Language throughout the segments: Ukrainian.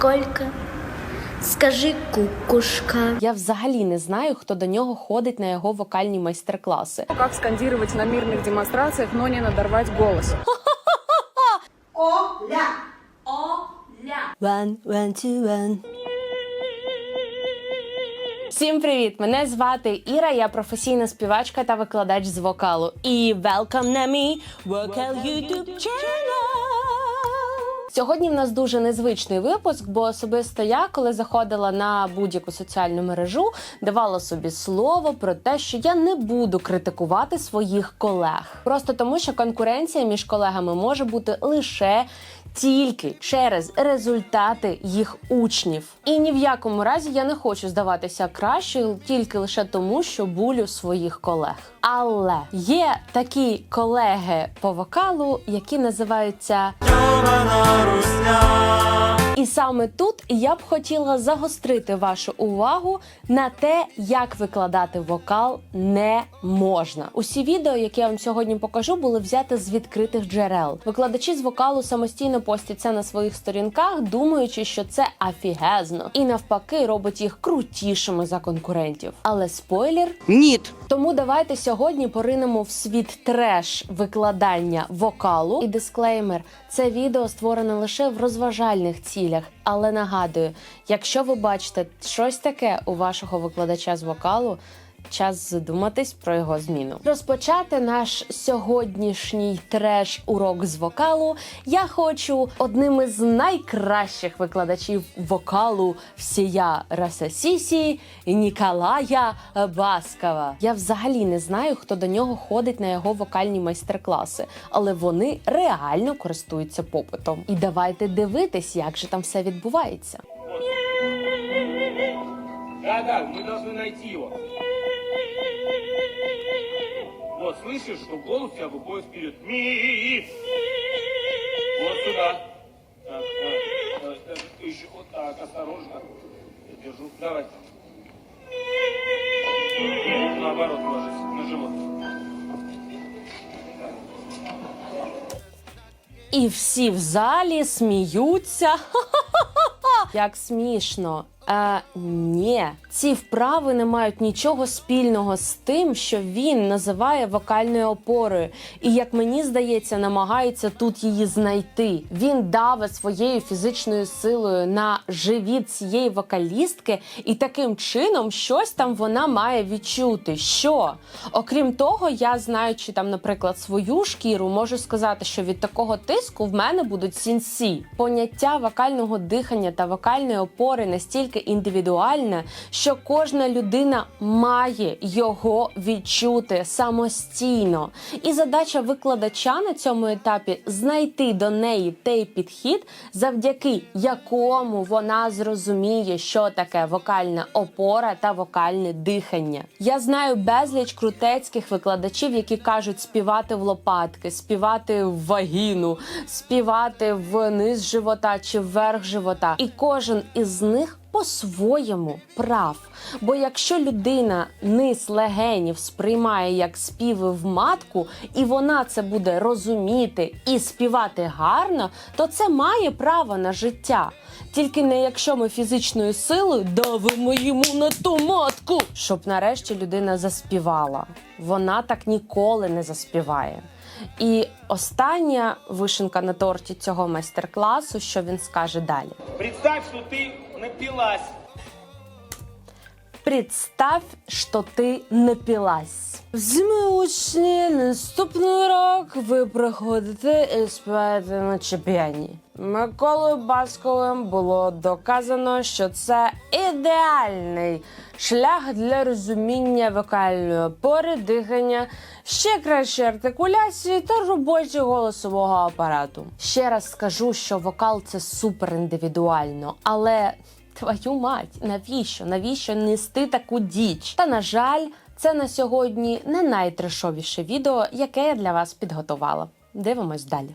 сколько? Скажи, кукушка. Я взагалі не знаю, хто до нього ходить на його вокальні майстер-класи. Как скандировать на мирных демонстрациях, но не надорвать голос. One, one, two, one. Всім привіт! Мене звати Іра, я професійна співачка та викладач з вокалу. І welcome на мій вокал YouTube channel! Сьогодні в нас дуже незвичний випуск, бо особисто я, коли заходила на будь-яку соціальну мережу, давала собі слово про те, що я не буду критикувати своїх колег. Просто тому, що конкуренція між колегами може бути лише тільки через результати їх учнів. І ні в якому разі я не хочу здаватися кращою тільки лише тому, що булю своїх колег. Але є такі колеги по вокалу, які називаються і саме тут я б хотіла загострити вашу увагу на те, як викладати вокал не можна. Усі відео, які я вам сьогодні покажу, були взяті з відкритих джерел. Викладачі з вокалу самостійно постять це на своїх сторінках, думаючи, що це афігезно, і навпаки робить їх крутішими за конкурентів. Але спойлер Ніт. Тому давайте сьогодні поринемо в світ треш викладання вокалу. І дисклеймер: це відео створене лише в розважальних цілях. Але нагадую, якщо ви бачите щось таке у вашого викладача з вокалу. Час задуматись про його зміну. Розпочати наш сьогоднішній треш урок з вокалу. Я хочу одним із найкращих викладачів вокалу всія Расасісі Ніколая Баскова. Я взагалі не знаю, хто до нього ходить на його вокальні майстер-класи, але вони реально користуються попитом. І давайте дивитись, як же там все відбувається. Да, да, мы должны найти его. Вот, слышишь, что голос у тебя выходит вперед. Ми. Вот сюда. Так, так, так, так, еще вот так, осторожно. Я держу. Давай. Нет, наоборот, ложись на живот. І всі в залі сміються. Як смішно. Е, ні, ці вправи не мають нічого спільного з тим, що він називає вокальною опорою, і як мені здається, намагається тут її знайти. Він даве своєю фізичною силою на живіт цієї вокалістки, і таким чином щось там вона має відчути. Що окрім того, я знаючи там, наприклад, свою шкіру, можу сказати, що від такого тиску в мене будуть сінсі. Поняття вокального дихання та вокальної опори настільки індивідуальне, що кожна людина має його відчути самостійно. І задача викладача на цьому етапі знайти до неї той підхід, завдяки якому вона зрозуміє, що таке вокальна опора та вокальне дихання. Я знаю безліч крутецьких викладачів, які кажуть співати в лопатки, співати в вагіну, співати вниз живота чи вверх живота. І кожен із них по-своєму прав. Бо якщо людина низ легенів сприймає як співи в матку, і вона це буде розуміти і співати гарно, то це має право на життя. Тільки не якщо ми фізичною силою давимо йому на ту матку, щоб нарешті людина заспівала. Вона так ніколи не заспіває. І остання вишенка на торті цього майстер-класу, що він скаже далі. Представь, что ты напилась. Представь, що ти напилась. Зими учні, наступний рок ви приходите і співаєте на чемпіоні. Миколою Басковим було доказано, що це ідеальний шлях для розуміння вокальної опори, дихання, ще кращої артикуляції та роботі голосового апарату. Ще раз скажу, що вокал це супер індивідуально, але Твою мать, навіщо? Навіщо нести таку діч? Та на жаль, це на сьогодні не найтрешовіше відео, яке я для вас підготувала. Дивимось далі.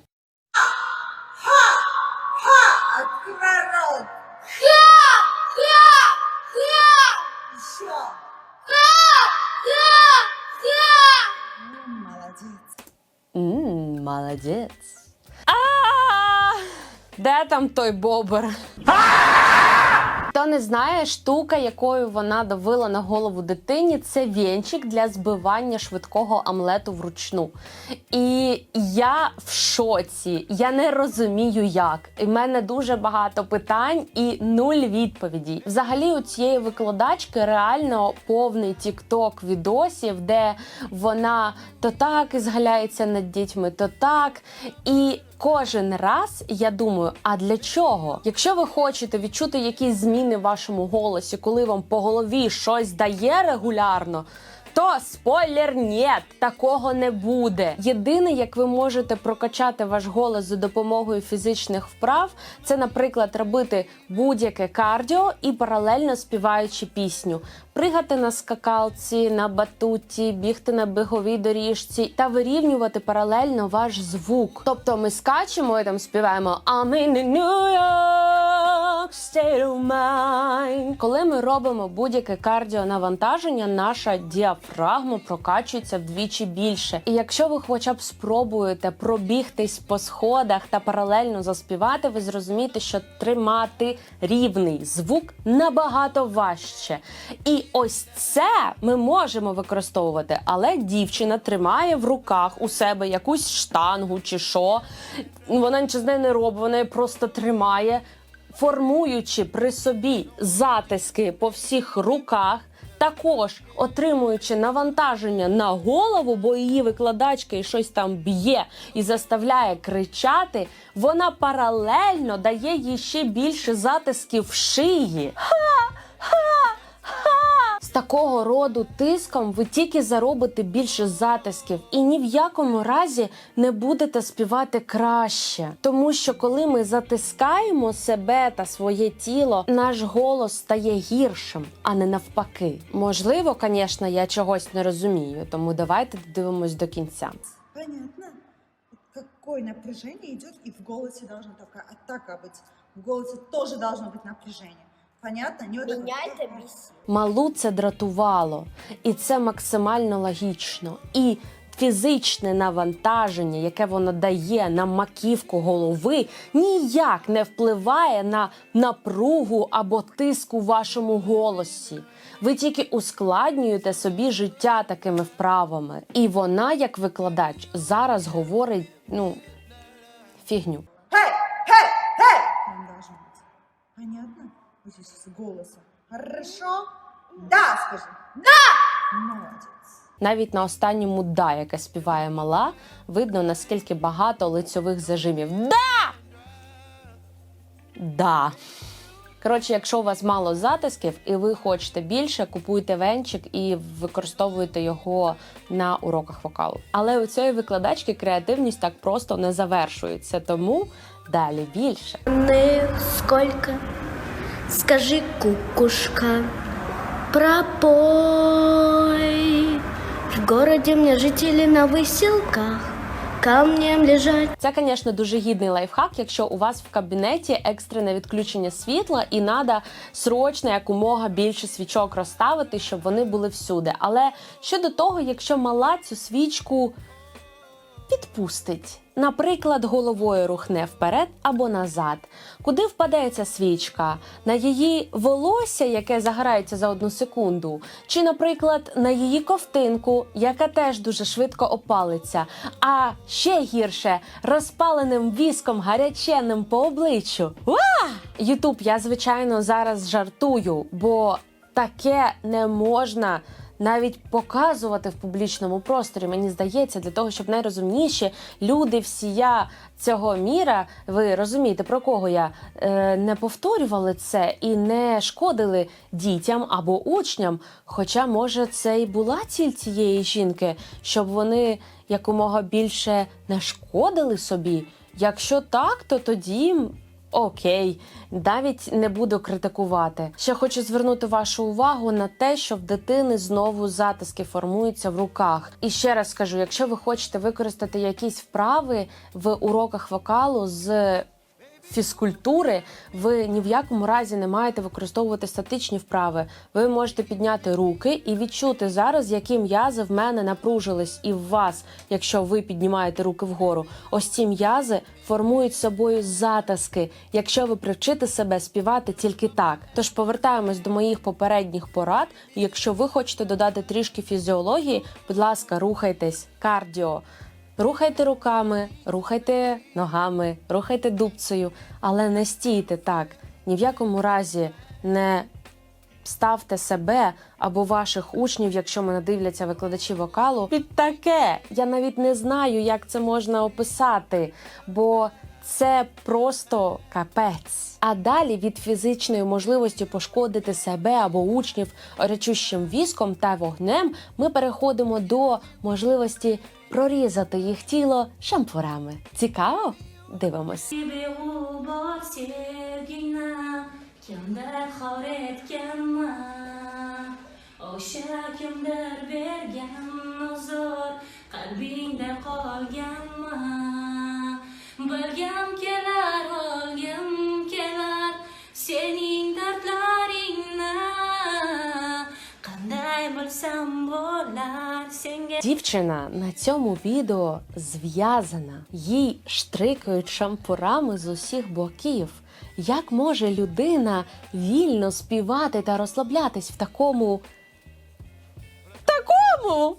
Ммм, молодець. А! Де там той бобер? Хто не знає, штука, якою вона давила на голову дитині, це вінчик для збивання швидкого омлету вручну. І я в шоці. Я не розумію, як. І в мене дуже багато питань і нуль відповідей. Взагалі, у цієї викладачки реально повний тікток відосів, де вона то так ізгаляється над дітьми, то так. І Кожен раз я думаю, а для чого? Якщо ви хочете відчути якісь зміни в вашому голосі, коли вам по голові щось дає регулярно. То спойлер, ні, такого не буде. Єдине, як ви можете прокачати ваш голос за допомогою фізичних вправ, це, наприклад, робити будь-яке кардіо і паралельно співаючи пісню, пригати на скакалці, на батуті, бігти на біговій доріжці та вирівнювати паралельно ваш звук. Тобто ми скачемо і там співаємо I'm in New York state of mind. Коли ми робимо будь-яке кардіонавантаження, наша діафрагма прокачується вдвічі більше. І якщо ви хоча б спробуєте пробігтись по сходах та паралельно заспівати, ви зрозумієте, що тримати рівний звук набагато важче. І ось це ми можемо використовувати, але дівчина тримає в руках у себе якусь штангу чи що. Вона нічого з нею не робить, вона її просто тримає, формуючи при собі затиски по всіх руках. Також отримуючи навантаження на голову, бо її викладачка і щось там б'є і заставляє кричати, вона паралельно дає їй ще більше затисків в шиї. З такого роду тиском ви тільки заробите більше затисків і ні в якому разі не будете співати краще. Тому що коли ми затискаємо себе та своє тіло, наш голос стає гіршим, а не навпаки. Можливо, звісно, я чогось не розумію, тому давайте дивимось до кінця. Понятно. Какое напряжение идет, и в голосе должна такая атака быть. В голосе тоже должно быть напряжение. Понятно? Меня это бесит. Малу це дратувало, і це максимально логічно. І фізичне навантаження, яке воно дає на маківку голови, ніяк не впливає на напругу або тиск у вашому голосі. Ви тільки ускладнюєте собі життя такими вправами. І вона, як викладач, зараз говорить ну фігню. Хей, хей, хей! Прям должно быть. Понятно? Здесь с голосом. Хорошо? Да, скажи. Да! Молодец. Навіть на останньому да, яке співає мала, видно наскільки багато лицьових зажимів. Да! Да. Коротше, якщо у вас мало затисків і ви хочете більше, купуйте венчик і використовуйте його на уроках вокалу. Але у цієї викладачки креативність так просто не завершується, тому далі більше. сколько? Скажи, кукушка, пропой. В городе мне жители на выселках камнем лежать. Це, звісно, дуже гідний лайфхак, якщо у вас в кабінеті екстрене відключення світла і треба срочно якомога більше свічок розставити, щоб вони були всюди. Але щодо того, якщо мала цю свічку відпустить. Наприклад, головою рухне вперед або назад. Куди впаде ця свічка? На її волосся, яке загорається за одну секунду, чи, наприклад, на її ковтинку, яка теж дуже швидко опалиться, а ще гірше розпаленим віском гаряченим по обличчю. Ютуб, я звичайно зараз жартую, бо таке не можна навіть показувати в публічному просторі. Мені здається, для того, щоб найрозумніші люди всія цього міра, ви розумієте, про кого я е, не повторювали це і не шкодили дітям або учням. Хоча, може, це і була ціль цієї жінки, щоб вони якомога більше не шкодили собі. Якщо так, то тоді Окей, навіть не буду критикувати. Ще хочу звернути вашу увагу на те, що в дитини знову затиски формуються в руках. І ще раз скажу: якщо ви хочете використати якісь вправи в уроках вокалу з фізкультури ви ні в якому разі не маєте використовувати статичні вправи. Ви можете підняти руки і відчути зараз, які м'язи в мене напружились і в вас, якщо ви піднімаєте руки вгору. Ось ці м'язи формують собою затиски, якщо ви привчите себе співати тільки так. Тож повертаємось до моїх попередніх порад. Якщо ви хочете додати трішки фізіології, будь ласка, рухайтесь, кардіо. Рухайте руками, рухайте ногами, рухайте дубцею, але не стійте так. Ні в якому разі не ставте себе або ваших учнів, якщо мене дивляться викладачі вокалу, під таке. Я навіть не знаю, як це можна описати, бо це просто капець. А далі від фізичної можливості пошкодити себе або учнів речущим віском та вогнем ми переходимо до можливості прорізати їх тіло шампурами. Цікаво? Дивимось. o'sha kimdir bergan huzur qalbingda qolganman bilgim kelar olgim kelar bo'lar senga Дівчина на цьому відео зв'язана, їй штрикають шампурами з усіх боків. Як може людина вільно співати та розслаблятись в такому. Такому?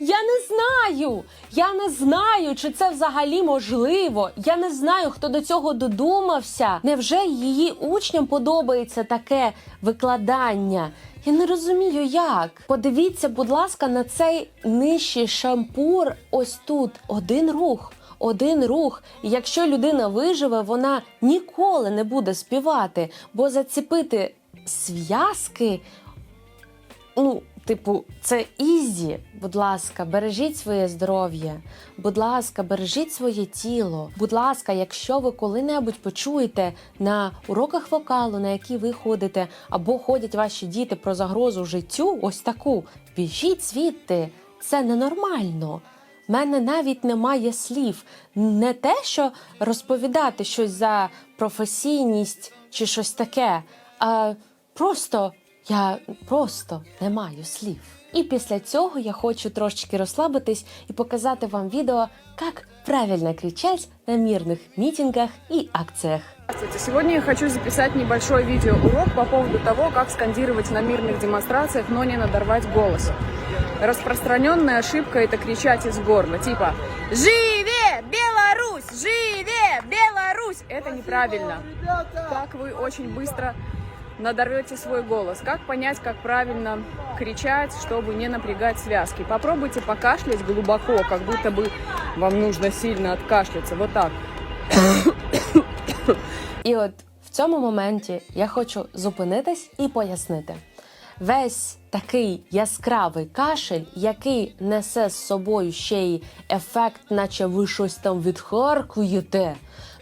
Я не знаю. Я не знаю, чи це взагалі можливо. Я не знаю, хто до цього додумався. Невже її учням подобається таке викладання? Я не розумію, як. Подивіться, будь ласка, на цей нижчий шампур. Ось тут один рух. Один рух, і якщо людина виживе, вона ніколи не буде співати, бо зацепити зв'язки ну, типу, це ізі. Будь ласка, бережіть своє здоров'я. Будь ласка, бережіть своє тіло. Будь ласка, якщо ви коли-небудь почуєте на уроках вокалу, на які ви ходите, або ходять ваші діти про загрозу життю, ось таку, біжіть звідти. Це ненормально. В мене навіть немає слів. Не те, що розповідати щось за професійність чи щось таке, а просто я просто не маю слів. І після цього я хочу трошечки розслабитись і показати вам відео, як правильно кричать на мирних мітингах і акціях. Здравствуйте. Сегодня я хочу записать небольшой видеоурок по поводу того, как скандировать на мирных демонстрациях, но не надорвать голос. Распространенная ошибка – это кричать из горла, типа «Живе Беларусь! Живе Беларусь!» Это неправильно. Так вы очень быстро надорвете свой голос. Как понять, как правильно кричать, чтобы не напрягать связки? Попробуйте покашлять глубоко, как будто бы вам нужно сильно откашляться. Вот так. І от в цьому моменті я хочу зупинитись і пояснити. Весь такий яскравий кашель, який несе з собою ще й ефект, наче ви щось там відхаркуєте,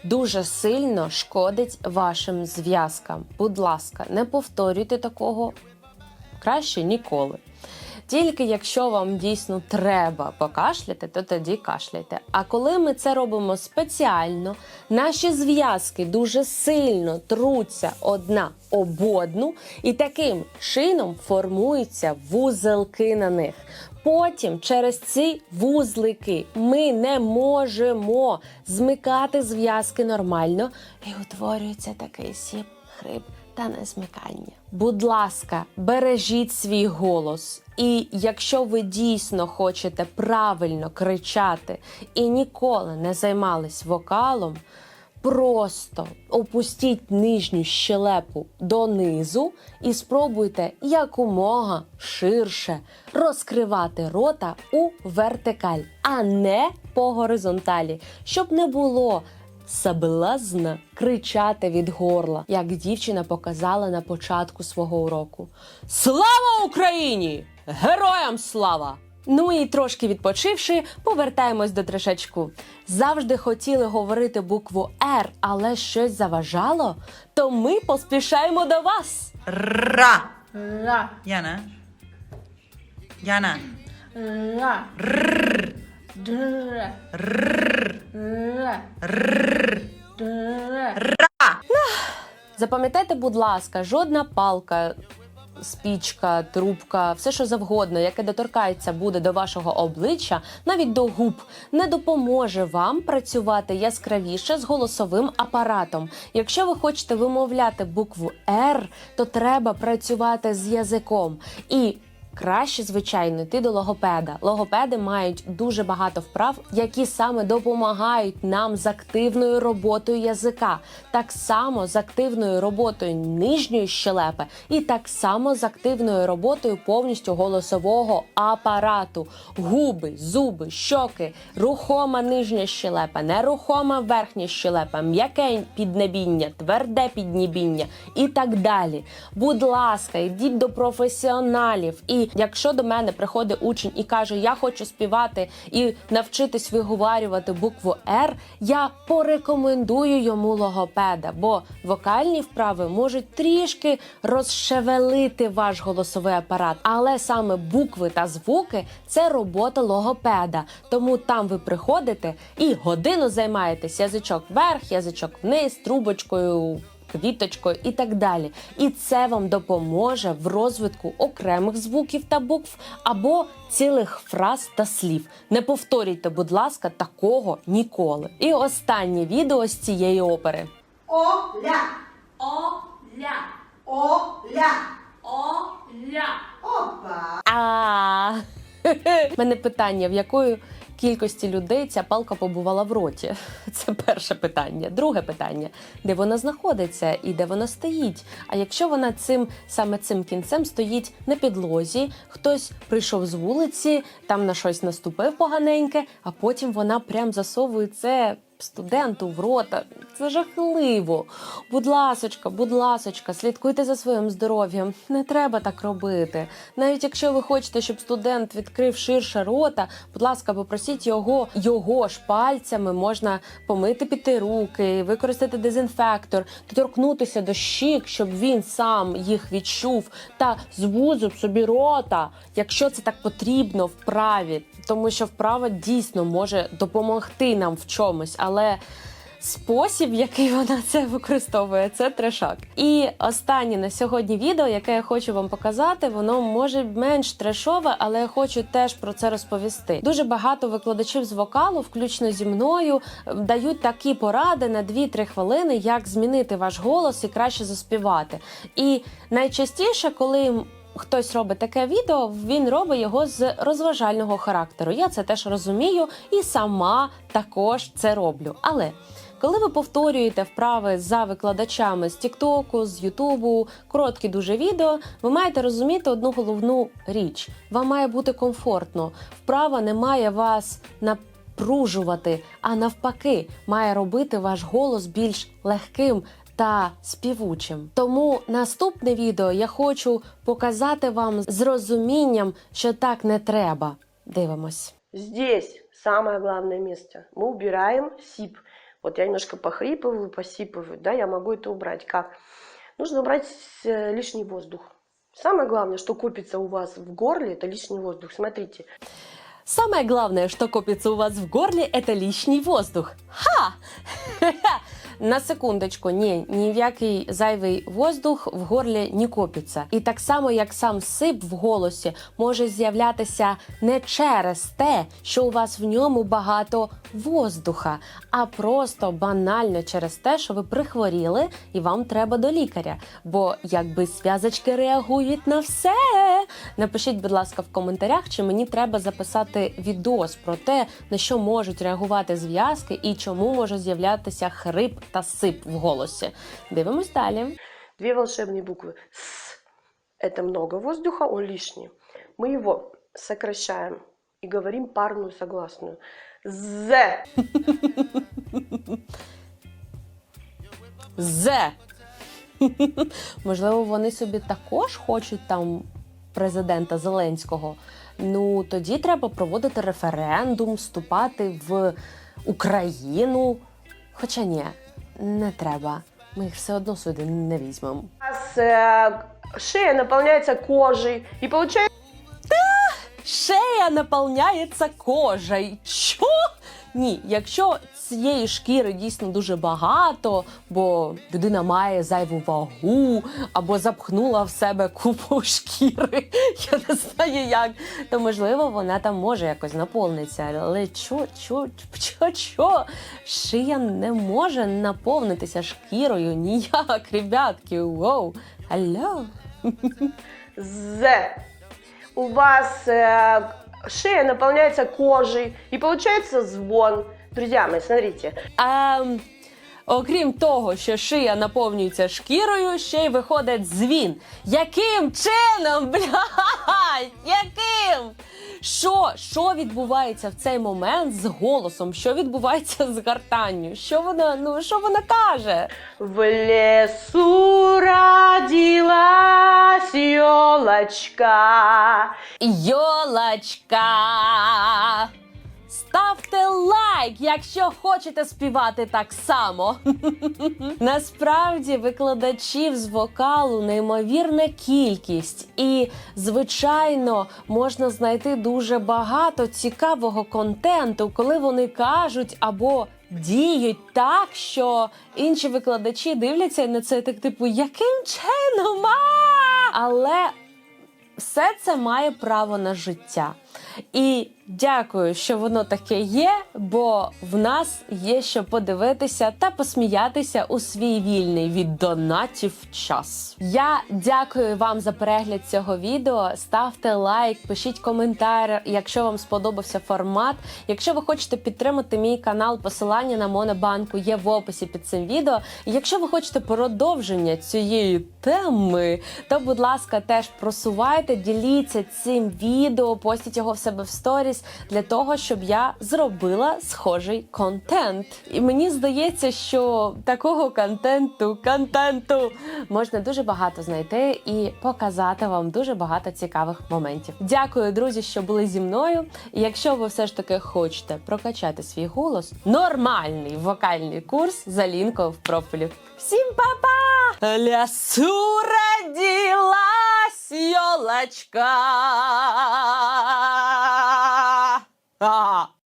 дуже сильно шкодить вашим зв'язкам. Будь ласка, не повторюйте такого краще ніколи. Тільки якщо вам дійсно треба покашляти, то тоді кашляйте. А коли ми це робимо спеціально, наші зв'язки дуже сильно труться одна об одну, і таким чином формуються вузелки на них. Потім через ці вузлики ми не можемо змикати зв'язки нормально, і утворюється такий сіп, хрип та незмикання. Будь ласка, бережіть свій голос. І якщо ви дійсно хочете правильно кричати і ніколи не займались вокалом, просто опустіть нижню щелепу донизу і спробуйте якомога ширше розкривати рота у вертикаль, а не по горизонталі, щоб не було соблазна кричати від горла, як дівчина показала на початку свого уроку. Слава Україні! Героям слава! Ну і трошки відпочивши, повертаємось до трешечку. Завжди хотіли говорити букву Р, але щось заважало. То ми поспішаємо до вас. Ра. Ра, Яна. Яна. Запам'ятайте, будь ласка, жодна палка, спічка, трубка, все що завгодно, яке доторкається буде до вашого обличчя, навіть до губ, не допоможе вам працювати яскравіше з голосовим апаратом. Якщо ви хочете вимовляти букву R, то треба працювати з язиком. І Краще, звичайно, йти до логопеда. Логопеди мають дуже багато вправ, які саме допомагають нам з активною роботою язика, так само з активною роботою нижньої щелепи, і так само з активною роботою повністю голосового апарату. Губи, зуби, щоки, рухома нижня щелепа, нерухома верхня щелепа, м'яке піднебіння, тверде піднебіння і так далі. Будь ласка, йдіть до професіоналів. І якщо до мене приходить учень і каже, я хочу співати і навчитись виговарювати букву Р, я порекомендую йому логопеда, бо вокальні вправи можуть трішки розшевелити ваш голосовий апарат, але саме букви та звуки це робота логопеда. Тому там ви приходите і годину займаєтесь язичок вверх, язичок вниз, трубочкою квіточкою і так далі. І це вам допоможе в розвитку окремих звуків та букв або цілих фраз та слів. Не повторюйте, будь ласка, такого ніколи. І останнє відео з цієї опери. Оля, Оля, Оля, Оля. опа. А мене питання: в якої кількості людей ця палка побувала в роті? Це перше питання. Друге питання: де вона знаходиться і де вона стоїть? А якщо вона цим саме цим кінцем стоїть на підлозі, хтось прийшов з вулиці, там на щось наступив поганеньке, а потім вона прям засовує це. Студенту в рота це жахливо. Будь ласочка, будь ласочка, слідкуйте за своїм здоров'ям. Не треба так робити. Навіть якщо ви хочете, щоб студент відкрив ширше рота, будь ласка, попросіть його, його ж пальцями можна помити піти руки, використати дезінфектор, доторкнутися до щік, щоб він сам їх відчув та звузив собі рота, якщо це так потрібно вправі, тому що вправа дійсно може допомогти нам в чомусь. Спосіб, який вона це використовує, це трешак. І останнє на сьогодні відео, яке я хочу вам показати, воно може менш трешове, але я хочу теж про це розповісти. Дуже багато викладачів з вокалу, включно зі мною, дають такі поради на 2-3 хвилини, як змінити ваш голос і краще заспівати. І найчастіше, коли хтось робить таке відео, він робить його з розважального характеру. Я це теж розумію і сама також це роблю. Але коли ви повторюєте вправи за викладачами з Тіктоку, з Ютубу, короткі дуже відео, ви маєте розуміти одну головну річ: вам має бути комфортно. Вправа не має вас напружувати, а навпаки, має робити ваш голос більш легким. Та співучим. Тому наступне відео я хочу показати вам з розумінням, що так не треба. Дивимось. Здесь самое главное место. Мы убираем сип. Вот я немножко похрипываю, посипываю, да, я могу это убрать. Как? Нужно убрать э, лишний воздух. Самое главное, что копится у вас в горле, это лишний воздух. Смотрите, Самое главное, что копится у вас в горле, это лишний воздух. Ха! На секундочку, ні, ні в який зайвий воздух в горлі не копиться. І так само, як сам сип в голосі може з'являтися не через те, що у вас в ньому багато воздуха, а просто банально через те, що ви прихворіли і вам треба до лікаря. Бо якби зв'язочки реагують на все. Напишіть, будь ласка, в коментарях, чи мені треба записати відос про те, на що можуть реагувати зв'язки і чому може з'являтися хрип та сип в голосі. Дивимось далі. две волшебные буквы. С. Это много воздуха, он лишний. Мы его сокращаем и говорим парную согласную. З. З. Можливо, вони собі також хочуть там президента Зеленського. Ну тоді треба проводити референдум, вступати в Україну. Хоча ні, не треба. Ми їх все одно сюди не візьмемо. У нас э, шея наполняется кожей. і получается Шея наповняється кожей. Чо? Ні, якщо цієї шкіри дійсно дуже багато, бо людина має зайву вагу або запхнула в себе купу шкіри. Я не знаю як. То можливо вона там може якось наповнитися. Але чо, чо, чо, чо? Шия не може наповнитися шкірою ніяк, ребятки. Воу. Алло. З. У вас э, шея наполняется кожей и получается звон. Друзья мои, смотрите. Ем, окрім того, що шия наповнюється шкірою, ще й виходить дзвін. Яким чином, блядь, яким? Що, що відбувається в цей момент з голосом? Що відбувається з гартанню? Що вона, ну що вона каже? В лесу родилась елочка. Йолочка! Ставте лайк, якщо хочете співати так само. Насправді викладачів з вокалу неймовірна кількість, і, звичайно, можна знайти дуже багато цікавого контенту, коли вони кажуть або діють так, що інші викладачі дивляться на це так, типу, яким чином? А? Але все це має право на життя. І дякую, що воно таке є, бо в нас є що подивитися та посміятися у свій вільний від донатів час. Я дякую вам за перегляд цього відео. Ставте лайк, пишіть коментар, якщо вам сподобався формат. Якщо ви хочете підтримати мій канал, посилання на Монобанку є в описі під цим відео. Якщо ви хочете продовження цієї теми, то, будь ласка, теж просувайте, діліться цим відео, постіть його в себе в сторіс для того, щоб я зробила схожий контент. І мені здається, що такого контенту, контенту можна дуже багато знайти і показати вам дуже багато цікавих моментів. Дякую, друзі, що були зі мною. І якщо ви все ж таки хочете прокачати свій голос, нормальний вокальний курс за лінкою в профілі. Всім па-па! Лясу родилась ёлочка. А.